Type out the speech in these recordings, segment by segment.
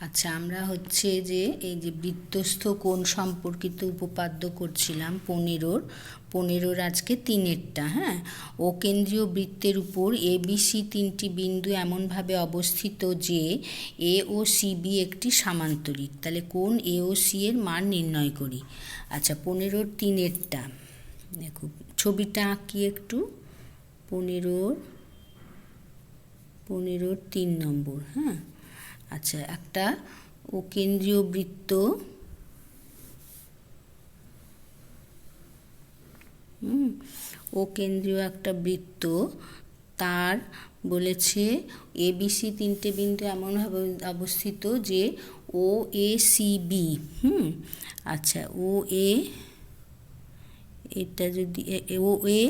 আচ্ছা আমরা হচ্ছে যে এই যে বৃত্তস্থ কোণ সম্পর্কিত উপপাদ্য করছিলাম পনেরোর। পনেরোর আজকে তিনেরটা হ্যাঁ? ও কেন্দ্রীয় বৃত্তের উপর এ বি সি তিনটি বিন্দু এমনভাবে অবস্থিত যে এ ও সি বি একটি সামান্তরিক। তাহলে কোন এ ও সি এর মান নির্ণয় করি। আচ্ছা পনেরোর তিনেরটা। দেখো, ছবিটা আঁকি একটু। পনেরোর পনেরোর তিন নম্বর হ্যাঁ? আচ্ছা একটা ও কেন্দ্রীয় বৃত্ত। ও কেন্দ্রীয় একটা বৃত্ত। তার বলেছে, এ বিসি তিনটে বিন্দু এমনভাবে অবস্থিত যে ও এ সি বি। হুম আচ্ছা ও এ, এটা যদি ও, এ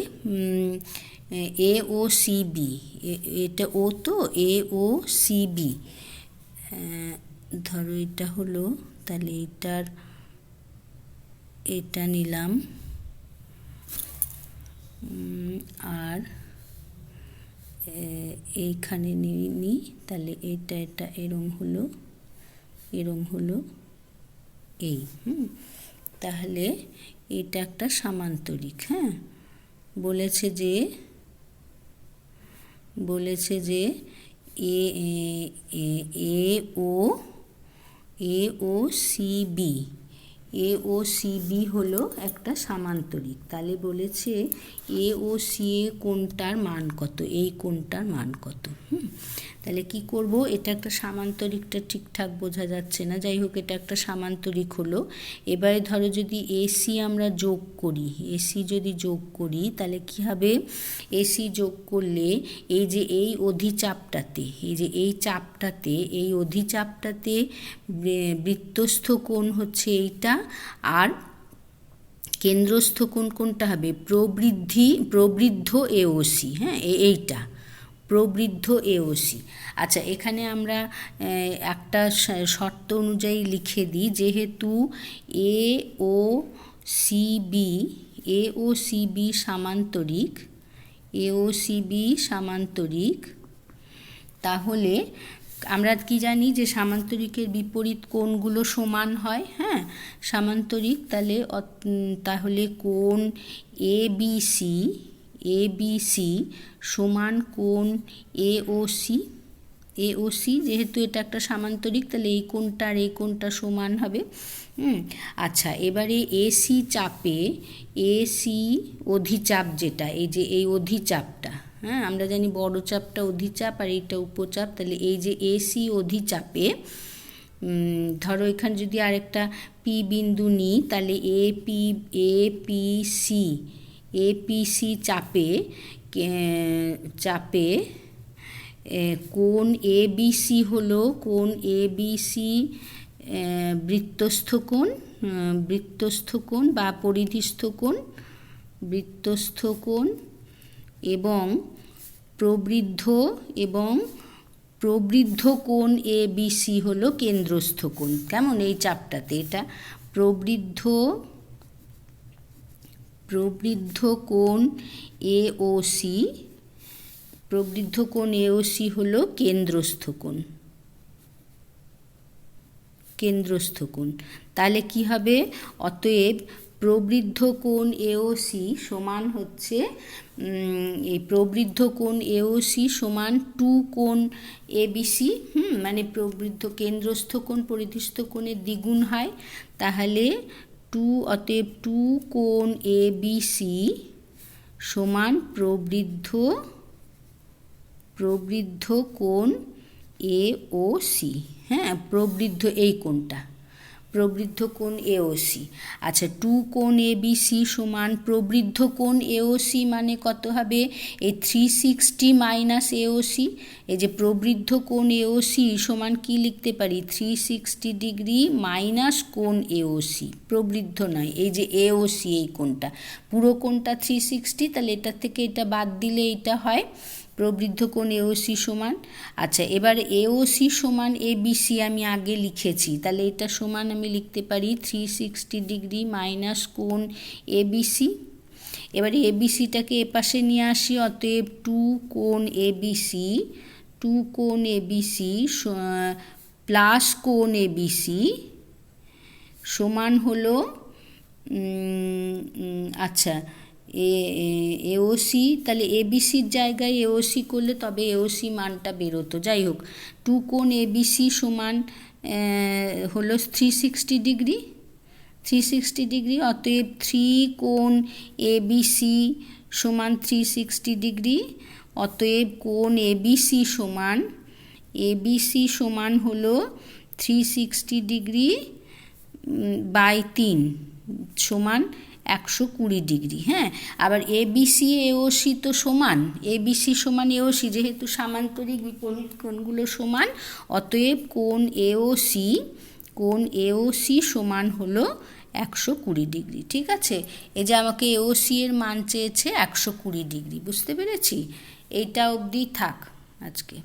এ ও, সি বি। এটা ও তো? A, O, C B. ধরো এটা হলো, তাহলে এটার, এটা নিলাম। আর এইখানে নিই, তাহলে এটা এটা এরম হলো এরম হলো এই, হুম। তাহলে এটা একটা সামান্তরিক হ্যাঁ। বলেছে যে বলেছে যে A A O A O C B A O C B হলো একটা সামান্তরিক। তাহলে বলেছে এ ও সি এ কোনটার মান কত? এই কোনটার মান কত? হুম? তাহলে কি করব? এটা একটা সামান্তরিকটা ঠিকঠাক বোঝা যাচ্ছে না। যাই হোক, এটা একটা সামান্তরিক হলো। এবারে ধরো যদি এসি আমরা যোগ করি এসি যদি যোগ করি, তাহলে কি হবে? এসি যোগ করলে এই যে এই অধিচাপটাতে, এই যে এই চাপটাতে, এই অধিচাপটাতে বৃত্তস্থ কোণ হচ্ছে এইটা আর কেন্দ্রস্থ কোন কোনটা হবে? প্রবৃদ্ধি, প্রবৃদ্ধ এওসি হ্যাঁ এইটা, প্রবৃদ্ধ এওসি আচ্ছা এখানে আমরা একটা শর্ত অনুযায়ী লিখে দিই, যেহেতু A O C B A O C B সামান্তরিক, A O CB সামান্তরিক, তাহলে আমরা কি জানি যে সামান্তরিকের বিপরীত কোণগুলো সমান হয় হ্যাঁ? সামান্তরিক তাহলে তাহলে কোণ A B C, A B C সমান কোণ এ ও সি, এ ও সি যেহেতু এটা একটা সামান্তরিক, তাহলে এই কোণটা আর এই কোণটা সমান হবে আচ্ছা এবারে এসি চাপে এসি অধিচাপ যেটা, এই যে এই অধিচাপটা হ্যাঁ আমরা জানি বড় চাপটা অধিচাপ আর এইটা উপচাপ। তাহলে এই যে এসি অধিচাপে ধরো এখানে যদি আরেকটা পি বিন্দু নিই, তাহলে A P A P C APC চাপে চাপে কোন এবিসি হলো কোন এবিসি বৃত্তস্থ কোণ বৃত্তস্থ কোণ বা পরিধিস্থ কোণ, বৃত্তস্থ কোণ এবং প্রবৃদ্ধ এবং প্রবৃদ্ধ কোণ এ বিসি হলো কেন্দ্রস্থ কোণ। কেমন এই চাপটাতে? এটা প্রবৃদ্ধ প্রবৃদ্ধ কোণ এ ও সি প্রবৃদ্ধ কোণ এ ও সি হল কেন্দ্রস্থ কোণ। কেন্দ্রস্থ কোণ। তাহলে কি হবে? অতএব প্রবৃদ্ধ কোণ এওসি সমান হচ্ছে এই প্রবৃদ্ধ কোণ এওসি সমান টু কোণ এবিসি হুম মানে প্রবৃদ্ধ কেন্দ্রস্থ কোণ, পরিধিস্থ কোণের দ্বিগুণ হয়। তাহলে টু অতএব টু কোণ এ বি সি সমান প্রবৃদ্ধ প্রবৃদ্ধ কোণ এ ও সি হ্যাঁ প্রবৃদ্ধ এই কোণটা। প্রবৃদ্ধ কোণ এওসি আচ্ছা টু কোণ এ বি সি সমান প্রবৃদ্ধ কোণ এওসি মানে কত হবে? এই থ্রি সিক্সটি মাইনাস এওসি এই যে প্রবৃদ্ধ কোণ এওসি সমান কি লিখতে পারি? থ্রি সিক্সটি ডিগ্রি মাইনাস কোণ এওসি প্রবৃদ্ধ নয়, এই যে এওসি এই কোণটা। পুরো কোণটা থ্রি সিক্সটি তাহলে এটার থেকে এটা বাদ দিলে এটা হয় প্রবৃদ্ধ কোণ এওসি সমান। আচ্ছা এবার এওসি সমান এ বিসি আমি আগে লিখেছি, তাহলে এটা সমান আমি লিখতে পারি থ্রি সিক্সটি ডিগ্রি মাইনাস কোণ এবিসি এবারে এবিসিটাকে এপাশে নিয়ে আসি, অতএব টু কোণ এবিসি টু কোণ এবিসি প্লাস কোণ এবিসি সমান হলো আচ্ছা এ এওসি তাহলে এবিসির জায়গায় এওসি করলে তবে এওসি মানটা বেরোতো। যাই হোক, টু কোণ এবিসি সমান হলো three sixty degree. Three sixty degree, অতএব থ্রি কোণ এবিসি সমান থ্রি সিক্সটি ডিগ্রি, অতএব কোণ এবিসি সমান এবিসি সমান হলো থ্রি সিক্সটি ডিগ্রি বাই তিন সমান একশো কুড়ি ডিগ্রি হ্যাঁ? আবার এ বিসি এওসি তো সমান। এ বিসি সমান এওসি যেহেতু সামান্তরিক বিপরীত কোণগুলো সমান, অতএব কোণ এওসি কোণ এওসি সমান হলো একশো কুড়ি ডিগ্রি, ঠিক আছে? এই যে আমাকে এওসি এর মান চেয়েছে একশো কুড়ি ডিগ্রি, বুঝতে পেরেছি? এইটা অবধি থাক আজকে।